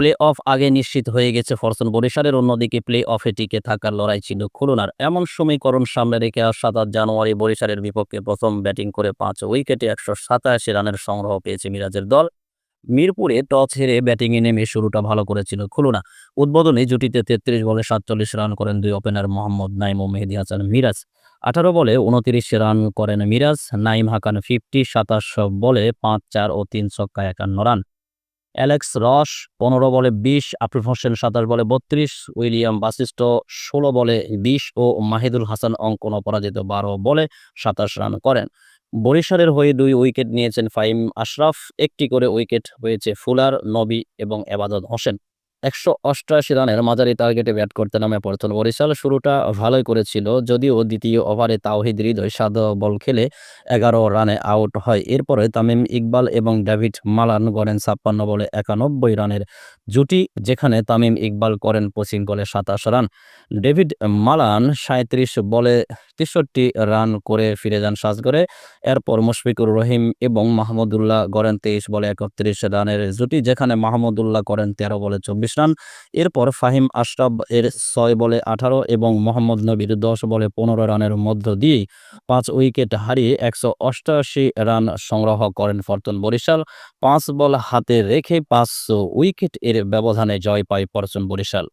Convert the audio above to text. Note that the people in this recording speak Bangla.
প্লে অফ আগে নিশ্চিত হয়ে গেছে ফরচুন বরিশালের। অন্যদিকে প্লে অফে টিকে থাকার লড়াই ছিল খুলনার। এমন সমীকরণ সামনে রেখে আজ সাতাশ জানুয়ারি বরিশালের বিপক্ষে প্রথম ব্যাটিং করে পাঁচ উইকেটে একশো সাতাশি রানের সংগ্রহ পেয়েছে মিরাজের দল। মিরপুরে টস হেরে ব্যাটিংয়ে নেমে শুরুটা ভালো করেছিল খুলনা। উদ্বোধনে জুটিতে তেত্রিশ বলে সাতচল্লিশ রান করেন দুই ওপেনার মোহাম্মদ নাইম ও মেহেদি হাসান মিরাজ। আঠারো বলে উনতিরিশ রান করেন মিরাজ। নাইম হাকান ফিফটি, সাতাশ বলে পাঁচ চার ও তিন ছক্কা একান্ন রান। অ্যালেক্স রস, পনেরো বলে বিশ আফরিফ হোসেন সাতাশ বলে বত্রিশ, উইলিয়াম বাসিস্ট ষোলো বলে বিশ ও মাহিদুল হাসান অঙ্কন অপরাজিত বারো বলে সাতাশ রান করেন। বরিশালের হয়ে দুই উইকেট নিয়েছেন ফাইম আশরাফ, একটি করে উইকেট হয়েছে ফুলার, নবী এবং এবাদত হোসেন। একশো অষ্টআশি রানের মাঝারি টার্গেটে ব্যাট করতে নামে পড়তেন বরিশাল শুরুটা ভালোই করেছিল, যদিও দ্বিতীয় ওভারে তাওহিদ হৃদয় সাত বল খেলে এগারো রানে আউট হয়। এরপরে তামিম ইকবাল এবং ডেভিড মালান গড়েন ছাপ্পান্ন বলে একানব্বই রানের জুটি, যেখানে তামিম ইকবাল করেন পঁচিশ বলে সাতাশ রান। ডেভিড মালান সাঁত্রিশ বলে তেষট্টি রান করে ফিরে যান সাজগড়ে। এরপর মুশফিকুর রহিম এবং মাহমুদুল্লাহ গড়েন তেইশ বলে একত্রিশ রানের জুটি, যেখানে মাহমুদুল্লাহ করেন তেরো বলে চব্বিশ রান এরপর ফাহিম আশরাফ এর ছয় বলে আঠারো এবং মোহাম্মদ নবীর দশ বলে পনেরো রানের মধ্য দিয়ে পাঁচ উইকেট হারিয়ে একশো অষ্টআশি রান সংগ্রহ করেন ফরতুন বরিশাল। পাঁচ বল হাতে রেখে পাঁচশো উইকেট এর ব্যবধানে জয় পায় ফরচুন বরিশাল।